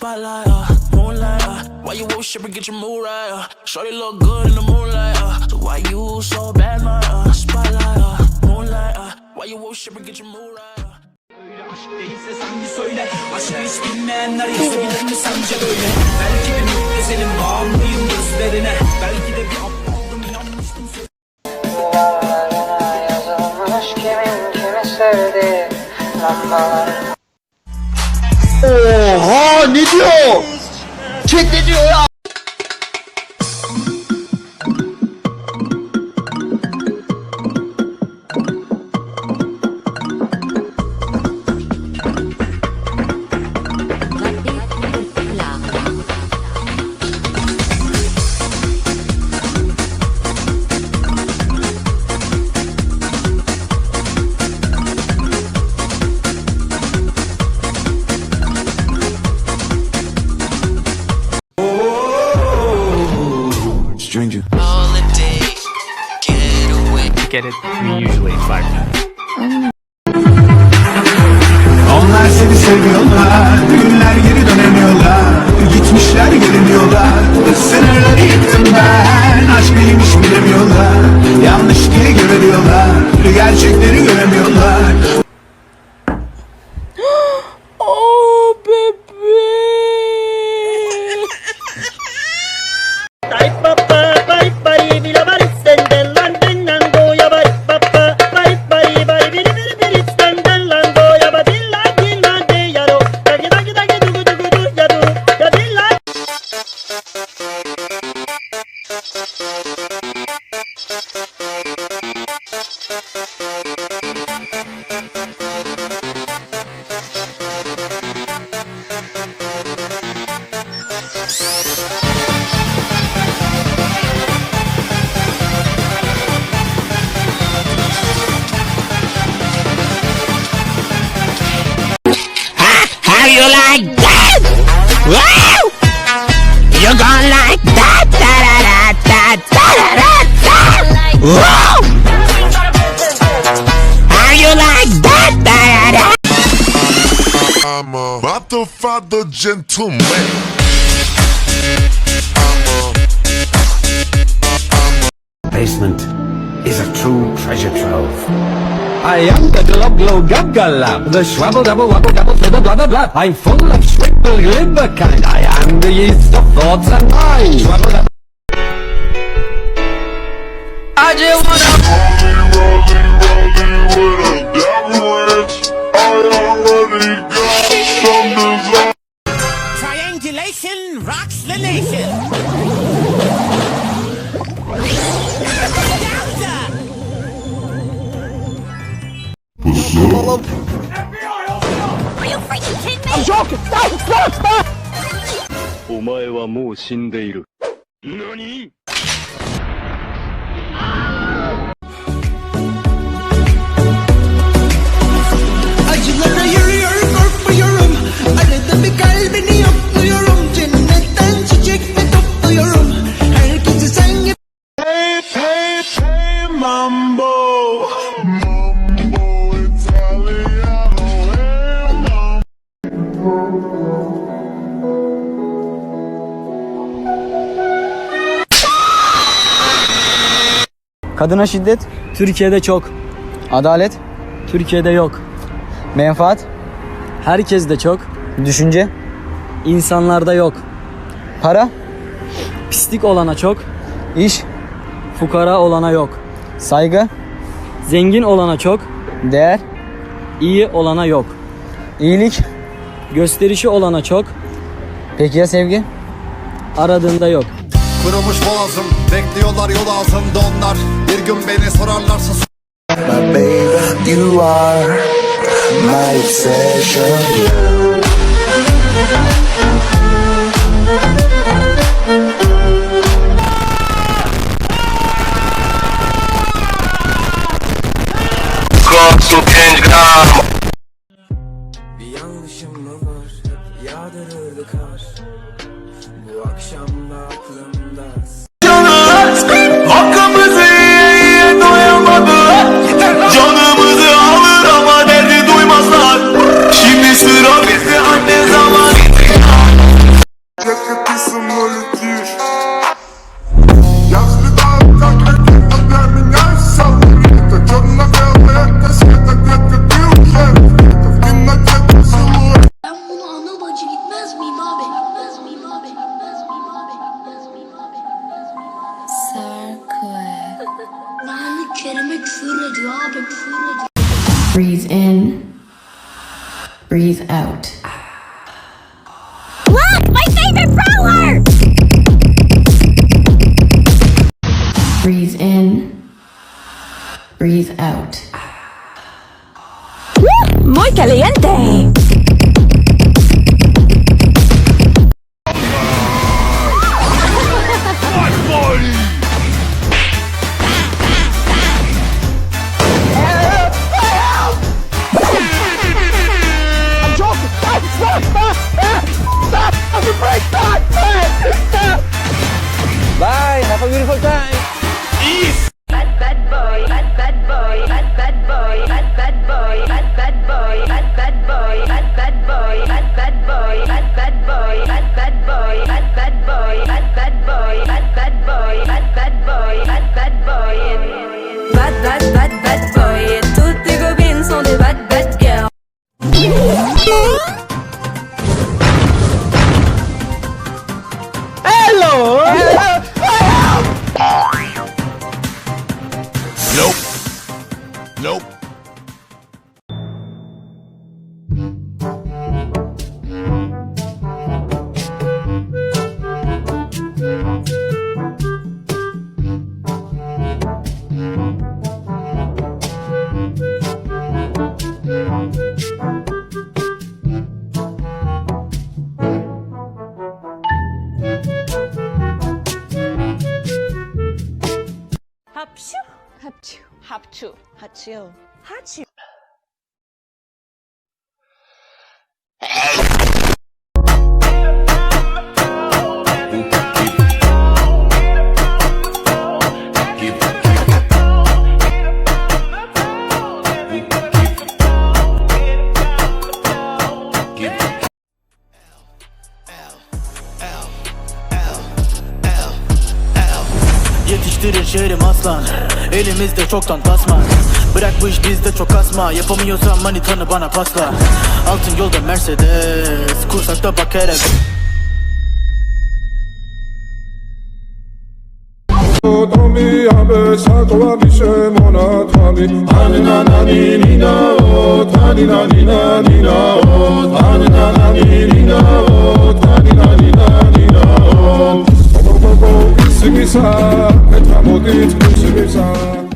spotlight, uh, moonlight, uh, why you worship and get your mood right, uh, shorty look good in the moonlight, uh, so why you so bad, my, uh, spotlight, uh, moonlight, uh, why you worship and get your mood right, uh. Aşk değilse sen bir söyle. Aşkı hiç bilmeyenler yazabilir mi sence böyle? Belki de müptezelim bağımlıyım gözlerine. Belki de bir aptaldım inanmıştım Duvarlarına yazılmış kimin kimi sevdi? Lambalar Oha ne diyor? Chat ne diyor ya? Get it usually in five minutes. Oh father, father, gentleman. basement is a true treasure trove. I am the glub glow gub gulab, the schwabble double wobble double fibber blah blah blah. I'm full of swibble glibber kind. I am the yeast of thoughts and minds. Schwabble double. I just wanna. Triangulation rocks the nation Are you freaking kidding me? お前はもう死んでいる。何 Kadına şiddet, Türkiye'de çok, adalet, Türkiye'de yok. menfaat, Herkes de çok, düşünce, insanlarda yok. para, Pislik olana çok, iş, fukara olana yok. saygı, Zengin olana çok, değer, iyi olana yok. iyilik. Gösterişi olana çok, Peki ya sevgi? aradığında yok. Kurumuş boğazım Bekliyorlar yol ağzında onlar Bir gün beni sorarlarsa My baby, you are my obsession. Bir Breathe in. Breathe out. Look! My favorite flower! Breathe in. Breathe out. Woo! Muy caliente! My body! Have beautiful time. 합슈? 합추. 합추. 하치요 하치요 aslan. Elimizde çoktan tasma. Bırak bu iş bizde çok asma. Yapamıyorsan manitanı bana pasla. Altın yolda Mercedes. Kursakta bak her Tomi abe sakwa mishe mona tami Tani na na ni ni na o Tani na ni na ni na o. Tani na na ni ni na o Tani na ni na ni na o subir ça, être maudite.